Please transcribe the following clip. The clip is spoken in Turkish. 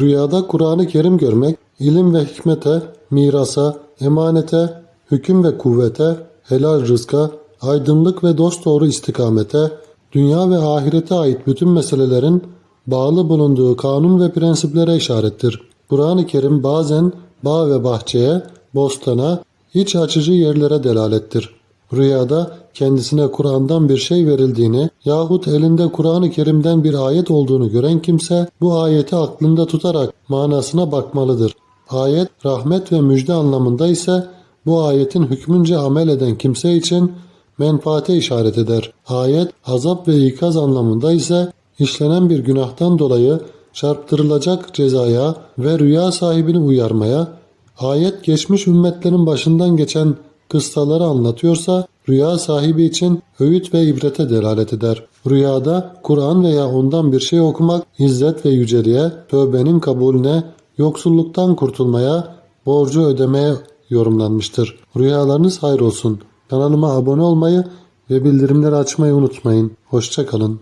Rüyada Kur'an-ı Kerim görmek, ilim ve hikmete, mirasa, emanete, hüküm ve kuvvete, helal rızka, aydınlık ve dosdoğru istikamete, dünya ve ahirete ait bütün meselelerin bağlı bulunduğu kanun ve prensiplere işarettir. Kur'an-ı Kerim bazen bağ ve bahçeye, bostana, iç açıcı yerlere delalettir. Rüyada kendisine Kur'an'dan bir şey verildiğini yahut elinde Kur'an-ı Kerim'den bir ayet olduğunu gören kimse bu ayeti aklında tutarak manasına bakmalıdır. Ayet rahmet ve müjde anlamında ise bu ayetin hükmünce amel eden kimse için menfaate işaret eder. Ayet azap ve ikaz anlamında ise işlenen bir günahtan dolayı çarptırılacak cezaya ve rüya sahibini uyarmaya, ayet geçmiş ümmetlerin başından geçen kıssaları anlatıyorsa rüya sahibi için öğüt ve ibrete delalet eder. Rüyada Kur'an veya ondan bir şey okumak izzet ve yüceliğe, tövbenin kabulüne, yoksulluktan kurtulmaya, borcu ödemeye yorumlanmıştır. Rüyalarınız hayır olsun. Kanalıma abone olmayı ve bildirimleri açmayı unutmayın. Hoşçakalın.